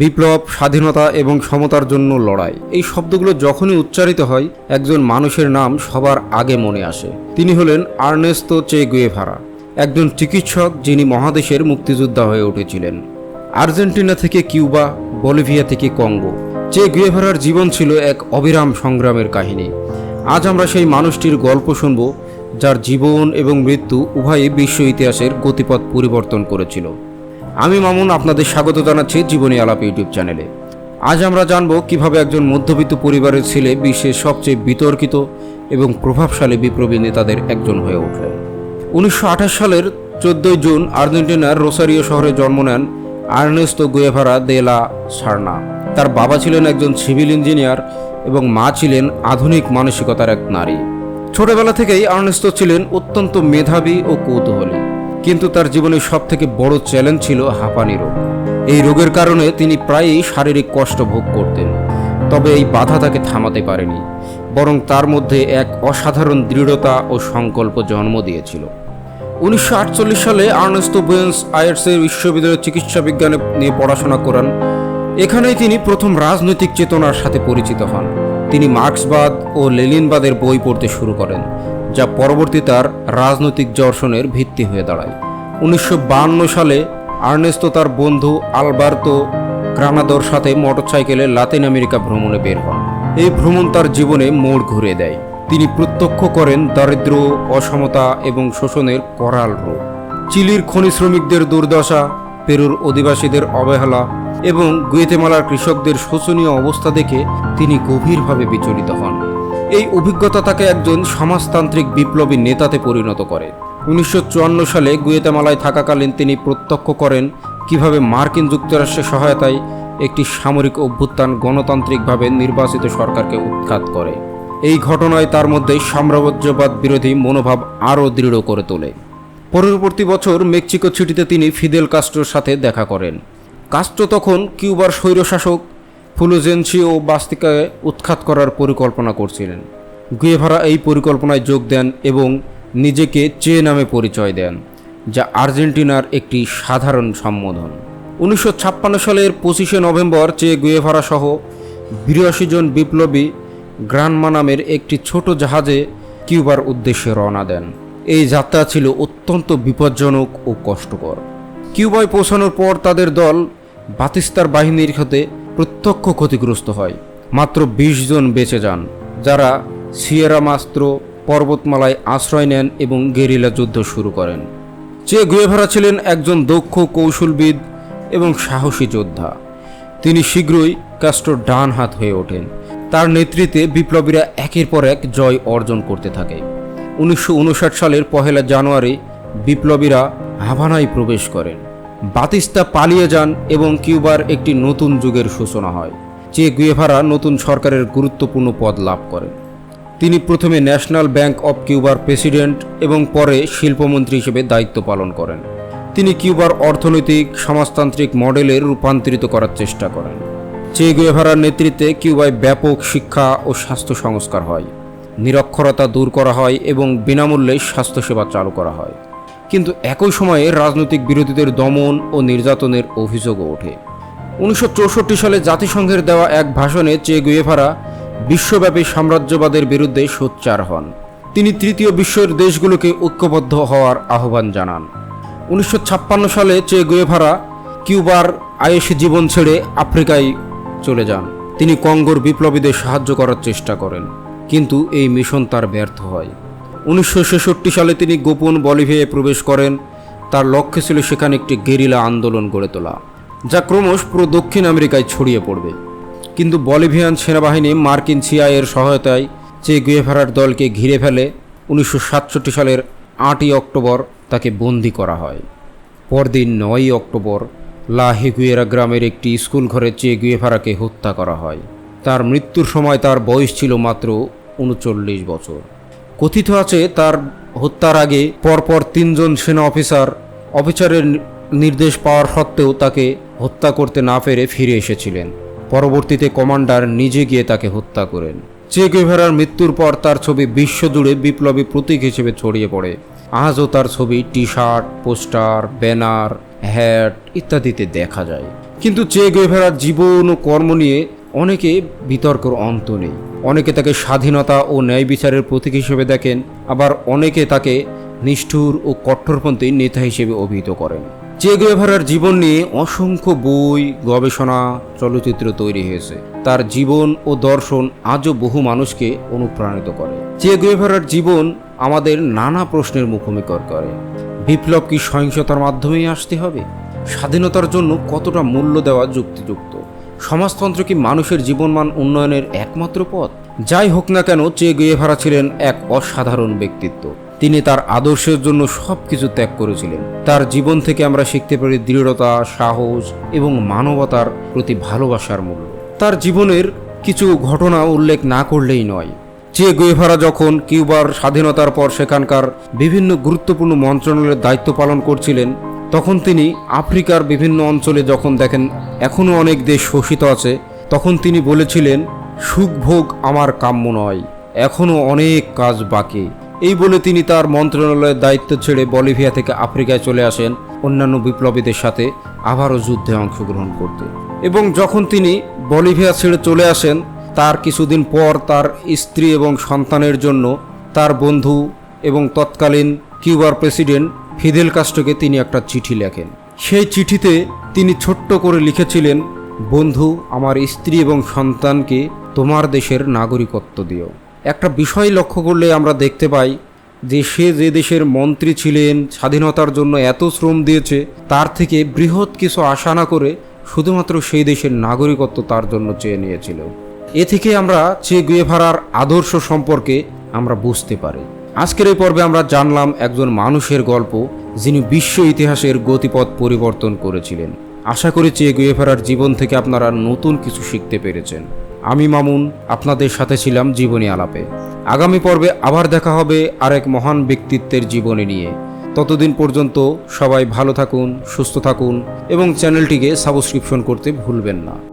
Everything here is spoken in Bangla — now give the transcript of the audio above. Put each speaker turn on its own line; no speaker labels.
বিপ্লব স্বাধীনতা এবং সমতার জন্য লড়াই এই শব্দগুলো যখনই উচ্চারিত হয় একজন মানুষের নাম সবার আগে মনে আসে তিনি হলেন আর্নেস্তো চে গুয়েভারা একজন চিকিৎসক যিনি মহাদেশের মুক্তিযোদ্ধা হয়ে উঠেছিলেন আর্জেন্টিনা থেকে কিউবা বলিভিয়া থেকে কঙ্গো চে গুয়েভারার জীবন ছিল এক অবিরাম সংগ্রামের কাহিনী আজ আমরা সেই মানুষটির গল্প শুনব যার জীবন এবং মৃত্যু উভয়ে বিশ্ব ইতিহাসের গতিপথ পরিবর্তন করেছিল আমি মামুন আপনাদের স্বাগত জানাচ্ছি জীবনী আলাপ ইউটিউব চ্যানেলে আজ আমরা জানব কিভাবে একজন মধ্যবিত্ত পরিবারের ছেলে বিশ্বের সবচেয়ে বিতর্কিত এবং প্রভাবশালী বিপ্লবী নেতাদের একজন হয়ে উঠলেন উনিশশো সালের চোদ্দোই জুন আর্জেন্টিনার রোসারিও শহরে জন্ম নেন আর্নেস্তো গুয়েভারা দেলা সার্না তার বাবা ছিলেন একজন সিভিল ইঞ্জিনিয়ার এবং মা ছিলেন আধুনিক মানসিকতার এক নারী ছোটবেলা থেকেই আর্নেস্তো ছিলেন অত্যন্ত মেধাবী ও কৌতূহলী কিন্তু তার জীবনে সবথেকে বড় চ্যালেঞ্জ ছিল হাঁপানি রোগ এই রোগের কারণে তিনি প্রায়ই শারীরিক কষ্ট ভোগ করতেন তবে এই বাধা তাকে থামাতে পারেনি বরং তার মধ্যে এক অসাধারণ দৃঢ়তা ও সংকল্প জন্ম দিয়েছিল উনিশশো সালে আর্নেস্তো বুয়েন্স আয়ার্সের বিশ্ববিদ্যালয়ের চিকিৎসা বিজ্ঞানে নিয়ে পড়াশোনা করেন এখানেই তিনি প্রথম রাজনৈতিক চেতনার সাথে পরিচিত হন তিনি মার্ক্সবাদ ও লেলিনবাদের বই পড়তে শুরু করেন যা পরবর্তী তার রাজনৈতিক জর্ষণের ভিত্তি হয়ে দাঁড়ায় উনিশশো সালে আর্নেস্তো তার বন্ধু আলবার্তো গ্রানাদোর সাথে মোটরসাইকেলে লাতিন আমেরিকা ভ্রমণে বের হন এই ভ্রমণ তার জীবনে মোড় ঘুরে দেয় তিনি প্রত্যক্ষ করেন দারিদ্র অসমতা এবং শোষণের করাল রূপ চিলির খনি শ্রমিকদের দুর্দশা পেরুর অধিবাসীদের অবহেলা এবং গুয়েতেমালার কৃষকদের শোচনীয় অবস্থা দেখে তিনি গভীরভাবে বিচলিত হন এই অভিজ্ঞতা তাকে একজন সমাজতান্ত্রিক বিপ্লবী নেতাতে পরিণত করে উনিশশো সালে গুয়েতামালায় থাকাকালীন তিনি প্রত্যক্ষ করেন কিভাবে মার্কিন যুক্তরাষ্ট্রের সহায়তায় একটি সামরিক অভ্যুত্থান গণতান্ত্রিকভাবে নির্বাচিত সরকারকে উৎখাত করে এই ঘটনায় তার মধ্যে সাম্রাজ্যবাদ বিরোধী মনোভাব আরও দৃঢ় করে তোলে পরবর্তী বছর মেক্সিকো ছুটিতে তিনি ফিদেল কাস্ট্রোর সাথে দেখা করেন কাস্ট্রো তখন কিউবার স্বৈরশাসক ও বাস্তিকায় উৎখাত করার পরিকল্পনা করছিলেন গুয়েভারা এই পরিকল্পনায় যোগ দেন এবং নিজেকে চে নামে পরিচয় দেন যা আর্জেন্টিনার একটি সাধারণ সম্বোধন উনিশশো সালের পঁচিশে নভেম্বর চে গুয়েভারা সহ বিরাশি জন বিপ্লবী গ্রানমা নামের একটি ছোট জাহাজে কিউবার উদ্দেশ্যে রওনা দেন এই যাত্রা ছিল অত্যন্ত বিপজ্জনক ও কষ্টকর কিউবায় পৌঁছানোর পর তাদের দল বাতিস্তার বাহিনীর সাথে প্রত্যক্ষ ক্ষতিগ্রস্ত হয় মাত্র ২০ জন বেঁচে যান যারা সিয়েরা মাস্ত্র পর্বতমালায় আশ্রয় নেন এবং গেরিলা যুদ্ধ শুরু করেন চে গুয়েভারা ছিলেন একজন দক্ষ কৌশলবিদ এবং সাহসী যোদ্ধা তিনি শীঘ্রই কাস্ট্রোর ডান হাত হয়ে ওঠেন তার নেতৃত্বে বিপ্লবীরা একের পর এক জয় অর্জন করতে থাকে উনিশশো সালের পহেলা জানুয়ারি বিপ্লবীরা হাভানায় প্রবেশ করেন বাতিস্তা পালিয়ে যান এবং কিউবার একটি নতুন যুগের সূচনা হয় চে গুয়েভারা নতুন সরকারের গুরুত্বপূর্ণ পদ লাভ করেন তিনি প্রথমে ন্যাশনাল ব্যাংক অব কিউবার প্রেসিডেন্ট এবং পরে শিল্পমন্ত্রী হিসেবে দায়িত্ব পালন করেন তিনি কিউবার অর্থনৈতিক সমাজতান্ত্রিক মডেলে রূপান্তরিত করার চেষ্টা করেন চে গুয়েভারার নেতৃত্বে কিউবায় ব্যাপক শিক্ষা ও স্বাস্থ্য সংস্কার হয় নিরক্ষরতা দূর করা হয় এবং বিনামূল্যে স্বাস্থ্যসেবা চালু করা হয় কিন্তু একই সময়ে রাজনৈতিক বিরোধীদের দমন ও নির্যাতনের অভিযোগও ওঠে উনিশশো সালে জাতিসংঘের দেওয়া এক ভাষণে চে গুয়েফারা বিশ্বব্যাপী সাম্রাজ্যবাদের বিরুদ্ধে সোচ্চার হন তিনি তৃতীয় বিশ্বের দেশগুলোকে ঐক্যবদ্ধ হওয়ার আহ্বান জানান উনিশশো সালে চে গুয়েফারা কিউবার আয়েস জীবন ছেড়ে আফ্রিকায় চলে যান তিনি কঙ্গোর বিপ্লবীদের সাহায্য করার চেষ্টা করেন কিন্তু এই মিশন তার ব্যর্থ হয় উনিশশো সালে তিনি গোপন বলিভিয়ায় প্রবেশ করেন তার লক্ষ্য ছিল সেখানে একটি গেরিলা আন্দোলন গড়ে তোলা যা ক্রমশ পুরো দক্ষিণ আমেরিকায় ছড়িয়ে পড়বে কিন্তু বলিভিয়ান সেনাবাহিনী মার্কিন সিআইয়ের সহায়তায় চে গুয়েভারার দলকে ঘিরে ফেলে উনিশশো সালের আটই অক্টোবর তাকে বন্দি করা হয় পরদিন নয়ই অক্টোবর লা হেগুয়েরা গ্রামের একটি স্কুল ঘরে চে গুয়েভারাকে হত্যা করা হয় তার মৃত্যুর সময় তার বয়স ছিল মাত্র উনচল্লিশ বছর কথিত আছে তার হত্যার আগে পরপর তিনজন সেনা অফিসার অফিসারের নির্দেশ পাওয়ার সত্ত্বেও তাকে হত্যা করতে না পেরে ফিরে এসেছিলেন পরবর্তীতে কমান্ডার নিজে গিয়ে তাকে হত্যা করেন চে গেভেরার মৃত্যুর পর তার ছবি বিশ্বজুড়ে বিপ্লবী প্রতীক হিসেবে ছড়িয়ে পড়ে আজও তার ছবি T shirt poster banner hat ইত্যাদিতে দেখা যায় কিন্তু চে গেভেরার জীবন ও কর্ম নিয়ে অনেকে বিতর্কর অন্ত নেই অনেকে তাকে স্বাধীনতা ও ন্যায় বিচারের প্রতীক হিসেবে দেখেন আবার অনেকে তাকে নিষ্ঠুর ও কট্টরপন্থী নেতা হিসেবে অভিহিত করেন চে জীবন নিয়ে অসংখ্য বই গবেষণা চলচ্চিত্র তৈরি হয়েছে তার জীবন ও দর্শন আজও বহু মানুষকে অনুপ্রাণিত করে চে জীবন আমাদের নানা প্রশ্নের মুখোমুখি করে বিপ্লব কি সহিংসতার মাধ্যমেই আসতে হবে স্বাধীনতার জন্য কতটা মূল্য দেওয়া যুক্তিযুক্ত সমাজতন্ত্র কি মানুষের জীবনমান উন্নয়নের একমাত্র পথ যাই হোক না কেন চে গুয়েভারা ছিলেন এক অসাধারণ ব্যক্তিত্ব তিনি তার আদর্শের জন্য সব কিছু ত্যাগ করেছিলেন তার জীবন থেকে আমরা শিখতে পারি দৃঢ়তা সাহস এবং মানবতার প্রতি ভালোবাসার মূল্য তার জীবনের কিছু ঘটনা উল্লেখ না করলেই নয় চে গুয়েভারা যখন কিউবার স্বাধীনতার পর সেখানকার বিভিন্ন গুরুত্বপূর্ণ মন্ত্রণালয়ের দায়িত্ব পালন করছিলেন তখন তিনি আফ্রিকার বিভিন্ন অঞ্চলে যখন দেখেন এখনও অনেক দেশ শোষিত আছে তখন তিনি বলেছিলেন সুখভোগ আমার কাম্য নয় এখনও অনেক কাজ বাকি এই বলে তিনি তার মন্ত্রণালয়ের দায়িত্ব ছেড়ে বলিভিয়া থেকে আফ্রিকায় চলে আসেন অন্যান্য বিপ্লবীদের সাথে আবারও যুদ্ধে অংশগ্রহণ করতে এবং যখন তিনি বলিভিয়া ছেড়ে চলে আসেন তার কিছুদিন পর তার স্ত্রী এবং সন্তানের জন্য তার বন্ধু এবং তৎকালীন কিউবার প্রেসিডেন্ট ফিদেল কাস্টকে তিনি একটা চিঠি লেখেন সেই চিঠিতে তিনি ছোট্ট করে লিখেছিলেন বন্ধু আমার স্ত্রী এবং সন্তানকে তোমার দেশের নাগরিকত্ব দিও একটা বিষয় লক্ষ্য করলে আমরা দেখতে পাই যে সে যে দেশের মন্ত্রী ছিলেন স্বাধীনতার জন্য এত শ্রম দিয়েছে তার থেকে বৃহৎ কিছু আশা না করে শুধুমাত্র সেই দেশের নাগরিকত্ব তার জন্য চেয়ে নিয়েছিল এ থেকে আমরা চে গুয়েভারার আদর্শ সম্পর্কে আমরা বুঝতে পারি আজকের এই পর্বে আমরা জানলাম একজন মানুষের গল্প যিনি বিশ্ব ইতিহাসের গতিপথ পরিবর্তন করেছিলেন আশা করেছি এগিয়ে ফেরার জীবন থেকে আপনারা নতুন কিছু শিখতে পেরেছেন আমি মামুন আপনাদের সাথে ছিলাম জীবনী আলাপে আগামী পর্বে আবার দেখা হবে আরেক মহান ব্যক্তিত্বের জীবনী নিয়ে ততদিন পর্যন্ত সবাই ভালো থাকুন সুস্থ থাকুন এবং চ্যানেলটিকে সাবস্ক্রিপশন করতে ভুলবেন না